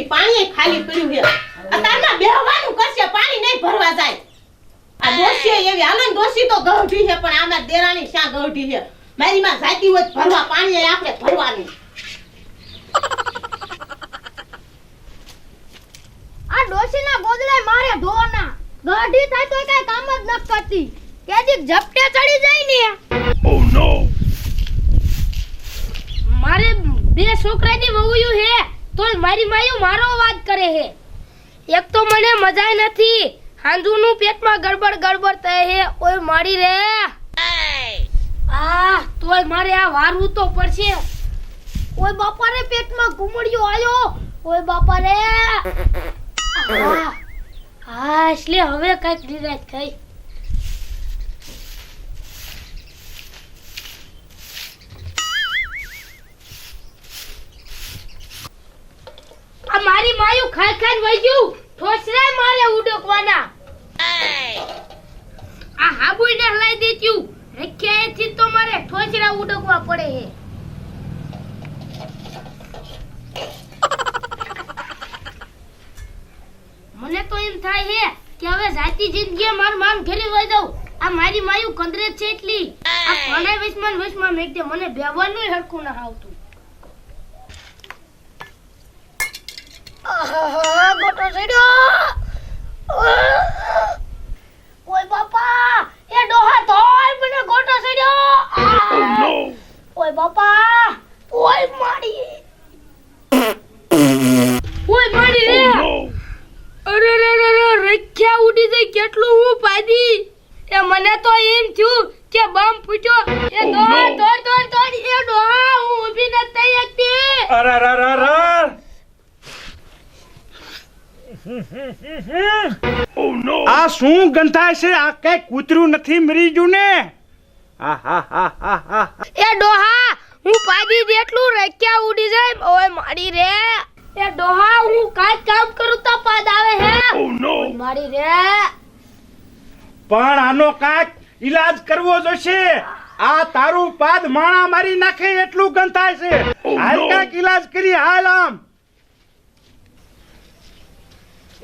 નથી પાણી ખાલી પડ્યું છે. અતારમાં બેહવાનું કરશે પાણી નહીં ભરવા જાય. આ ડોશી એવી હાલો ને ડોશી તો ગઢી છે પણ આમાં દેરાણી શા ગઢી છે? મારી માં જાતી હોય ભરવા પાણી આપણે ભરવાનું. આ ડોશીના ગોદડાય મારે ધોવાના. ગાડી થાય તો કઈ કામ જ ન કરતી. કેજીક ઝપટે ચડી જાય ને. મારે બે છોકરાની વહુયું હે તોય મારી માયું મારો વાત કરે હે એક તો મને મજા નથી હાંજુનું પેટમાં ગડબડ ગડબડ થાય હે ઓય મારી રે આ તોય મારે આ વારવું તો પડશે ઓય બાપા રે પેટમાં ઘુમડિયો આયો ઓય બાપા રે હા એટલે હવે કંઈક નિરાશ થઈ માયું ખાઈ ખાઈ વઈ ગયું. ઉડકવાના. આ હાબુઈ ને હલાઈ દેત્યું રખ્યાએથી તો મારે ઠોસરા ઉડકવા પડે હે. મને તો એમ થાય હે કે હવે જાતી જિંદગી માર મામ ઘેરી વઈ જાઉં આ મારી માયુ કંદરે છે એટલી. આ કોને વસમાં ને વસમાં મેક મને બેવાનું હરખું ના આવતું. ઓય બાપા એ ડોહા ધોય મને ગોટો ચડ્યો. ઓય બાપા ઓય માડી ઓય માડી રે. અરે રે રે રે રખ્યા ઉડી જઈ કેટલું હું પાડી એ મને તો એમ થયું કે બમ ફૂટ્યો. એ દોડ દોડ દોડ દોડ. એ ડોહા હું ઊભી ન થઈ શકતી. અરે રે રે રે આ શું ગંધાય છે? આ કઈ કૂતરું નથી મરી ગયું ને એ ડોહા હું પાડી જેટલું રેક્યા ઉડી જાય ઓય મારી રે. એ ડોહા હું કાઈ કામ કરું તો પાદ આવે હે. ઓય મારી રે. પણ આનો કાક ઈલાજ કરવો જોશે. આ તારું પાદ માણા મારી નાખે એટલું ગંધાય છે. હાલ કાંઈક ઈલાજ કરી હાલ આમ.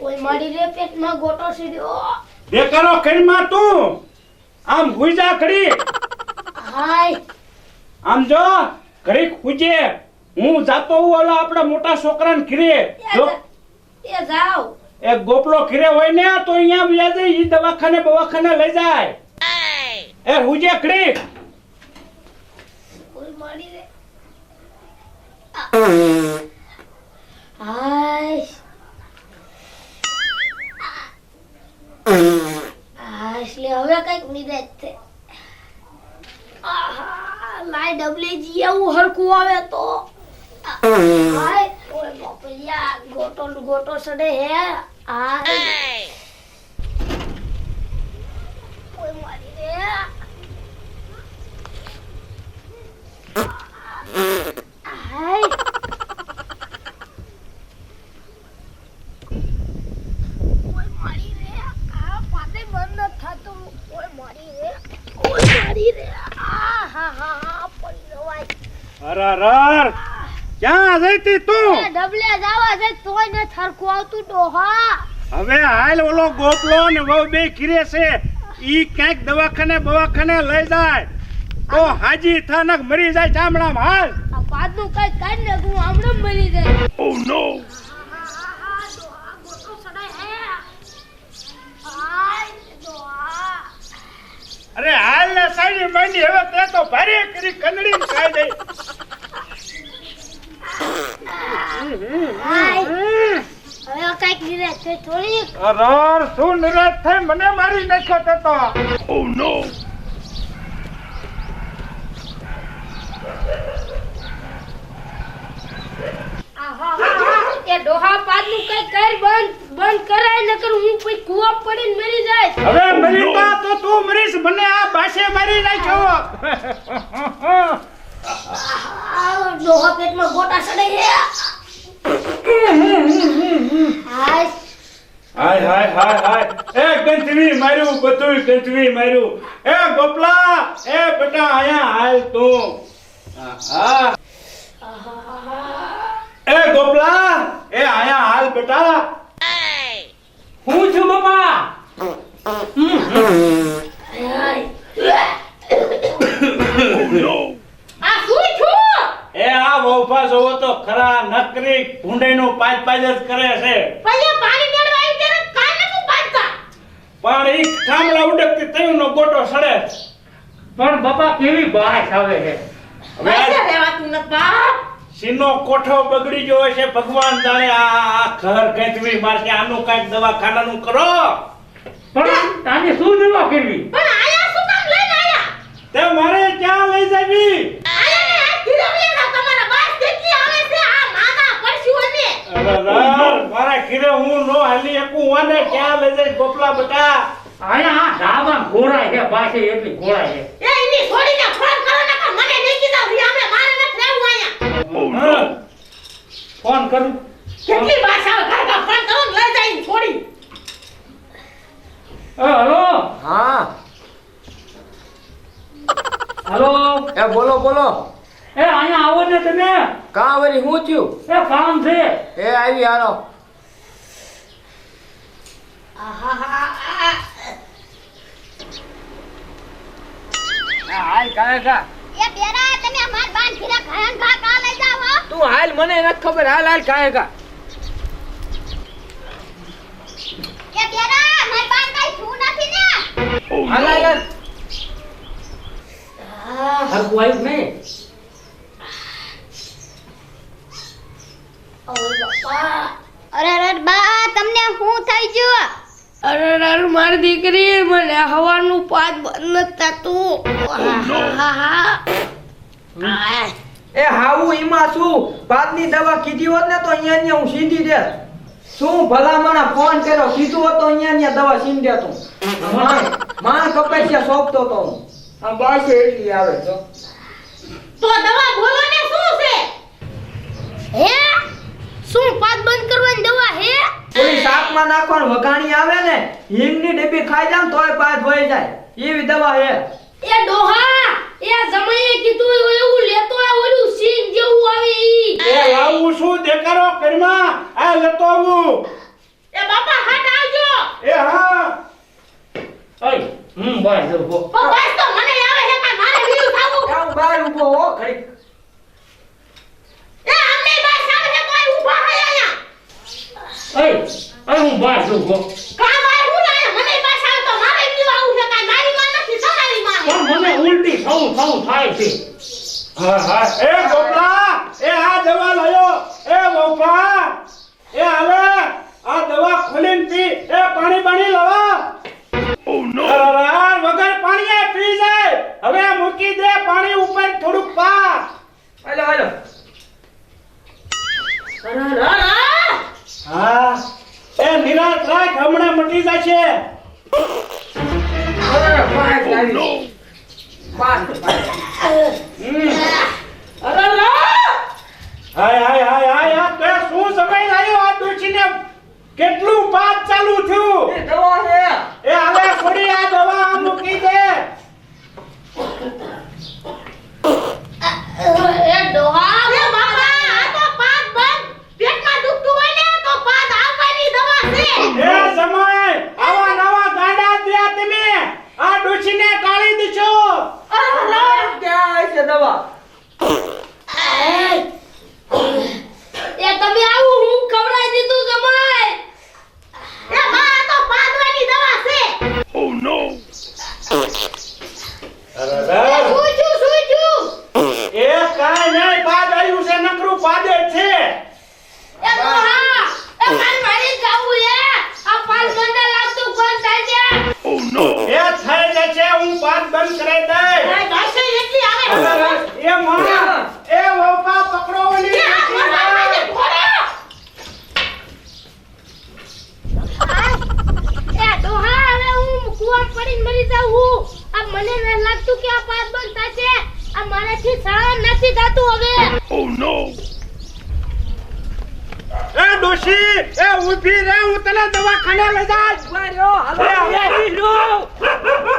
ઓય મારી રે પેટમાં ગોટો સીડ્યો દેખાડો કઈમાં તું. આમ હુઈજા કરી હાય. આમ જો ઘડી ખુજે હું જાતો હું ઓલો આપણા મોટા છોકરાને ઘરે. જો. એ જાવ. એ ગોપલો ખીરે હોય ને તો અહીંયા વ્યાજે ઈ દવાખાને બવાખાને લઈ જાય. એ હુજે ઘડી. ઓય મારી રે. હાય. હવે કંઈક નિરાશ છે. લાય ડબલેજી, એવું હરખું આવે તો. હાય, ઓય બાપરિયા ગોટો ગોટો સડે હે. આ ઓય હાય ઓય મારી રે આ પાતે બંધ ન થાતું ઓય મારી રે ઓય મારી રે આ હા હા હા પડી અરે ક્યાં જઈતી તું? ડબલે જાવા છે તોય ને થરખું આવતું ડોહા હવે હાલ ઓલો ગોપલો ને વહુ બે ખીરે છે. ઈ ક્યાંક દવાખાને બવાખાને લઈ જાય. તો હાજી થાનક મરી જાય ચામડામાં હાલ. આ પાદનું કઈ કાઢ ને હું હમણાં મરી જાય. ઓ નો અરે હાલ ને સાડી માંડી હવે તે તો ભારે કરી કંદડી ખાઈ દઈ હવે કંઈક નિરાશ થઈ થોડીક અરર શું નિરાશ થઈ? મને મારી નાખ્યો તે તો. ઓ નો એ ડોહા પાદનું કઈ કર બંધ બંધ કરાય નકર હું કોઈ કુવા પડીને મરી જાય. હવે મરી તા તો તું મરીશ મને આ બાસે મારી નાખ્યો. આ ડોહા પેટમાં ગોટા સડે છે હાય હાય હાય હાય હાય. એ ગંધવી માર્યું બધું ગંધવી માર્યું. એ ગોપલા એ બેટા આયા હાલ તું. હા એ ગોપલા એ આયા બેટા. હું છું બાપા? આ શું છું? એ આ વહુફા જોવો તો ખરા નકરી ભૂંડાઈનું પાંચ પાંચ જ કરે છે. પણ ઈ થાંભલા ઉડકતી તયુંનો ગોટો સડે પણ બાપા કેવી બાસ આવે છે? હવે આ રહેવાતું નથી બાપ. સીનો કોઠો બગડી ગયો છે ભગવાન જાણે આ આ ઘર ગંધવી મારશે આનું કાઈક દવાખાનાનું કરો. પણ તાને શું દવા કરવી પણ આયા શું કામ લઈને આયા? તે મારે ક્યાં લઈ જાવી આયા ને આ ગીરવલી ના તમારા બાસ કેટલી આવે છે આ માગા પરશુઓને અરે યાર, મારા ઘીરે હું નો હાલી વાને ક્યાં લઈ જાય ગોપલા બટા આયા આ ધાબા ઘોડાય છે પાસે એટલી ઘોડાય છે. એ ઇની છોડીને ફોન કરો ને કે મને નહીં કીધા આપણે મારે નથી રહેવું આયા. ફોન કરું. કેટલી આવે ઘર ઘર ફોન કરો ને લઈ જાય છોડી. એ હલો. હા. હલો. એ બોલો બોલો. એ અહીંયા આવો ને તમે. કા વળી હું થયું? એ કામ છે. એ આવી હાલો હાલ કાય કા? એ બેરા તમે અમાર બાન ઘીરા ખાયન ખા કા લઈ જાવ તું હાલ મને નથી ખબર હાલ હાલ કાય કા. એ બેરા અમાર બાન કઈ છું નથી ને? હાલ હાલ હાલ. હરકું નહીં અરે અરે બા તમને શું થઈ ગયું અરે અરે મારી દીકરી મને હવાનું પાદ બંધ થતું. એ હાવું ઈમાં શું? પાદની દવા કીધી હોત ને તો અહીંયા ને હું સીધી દે. શું ભલામણા ફોન કર્યો? કીધું હોત તો અહીંયા ને દવા સીન દેતો માણ માણ કપાસિયા સોંપતો તો હું. આ બસ એટલી આવે તો તો દવા બોલો ને શું છે? હે? શું પાદ બંધ કરવાની દવા હે? ઓલી શાકમાં નાખવાનું વઘાણી આવે ને હિંગની ડબ્બી ખાઈ જાવ તોય પાદ વહી જાય. એવી દવા હે એ ડોહા એ જમાઈએ કીધું એવું લેતો આ ઓલું સિંગ જેવું આવે ઈ. એ લાવું શું દેખાડો કરમાં? આ લેતો આવું. એ બાપા હાટ આવજો. એ હા. ઓય હમ બસ જો બસ તો મને આવે છે કાંઈ મારે બીજું થાવું હું બહાર ઊભો હો ઘડીક એ અમને બસ આવે છે તોય ઊભા હે અહીંયા અય અય હું બસ જો કામ આય હું લાયા મને બસ આવે તો મારે બીજું આવું છે કાંઈ મારી માં નથી તમારી માં છે. પણ મને ઉલટી થવું થવું થાય છે હા હા એ ગોપલા એ આ દવા લાયો એ વહુફા એ હાલે આ દવા ખોલીને પી એ પાણી પાણી લાવા ઓ નો વગર પાણીએ પી જાય હવે મૂકી દે પાણી ઉપર થોડુંક પા હાલો હાલો અરે, અરે, અરે. હા એ નિરાશ રાખ મટી જશે અરે અરે. હાય હાય હાય હાય આ તે શું સમય લાયો આ ડોશીને કેટલું પાપ ચાલુ થયું? એ દવા છે. એ હવે છોડી આ દવા આ મૂકી દે એ ડોહા અરે બાપા, આ તો પાદ બંધ. પેટમાં દુખતું હોય ને તો પાદ આવવાની દવા છે. એ સમય આવા નવા ગાડા દ્યા તમે આ ડોશીને ટાળી દીશો અરે, અરે. ક્યાં આવે છે દવા એ તમે આવું હું ખવડાવી દીધું જમાય એ બા, આ તો પાદવાની દવા છે. અરે શું છું શું છું એ કાઈ નહીં પાદ આવ્યું છે નકરું પાદે જ છે એ ડોહા એ મારી મારી જાવું હે આ પાદ બંધ લાગતું કોણ થાય છે એ થઈ જશે હું પાદ બંધ કરાઈ દઈ અરે, દસે એટલી આવે. અરે, એ માં એ વહુપા પકડો ઓલી એ આ ડોશીને. મોઢા પાસે ઘોડો. એ ડોહા હવે હું કુવા પડીને મરી જાઉં હું. આ મને ન લાગતું કે આ પાસ બંધ થશે. આ મારાથી સહન નથી થતું હવે. એ ડોશી એ ઊભી રે હું તને દવાખાને લઈ જાય ઊભા રહ્યો, હાલો. એ ઊભી રહ્યો.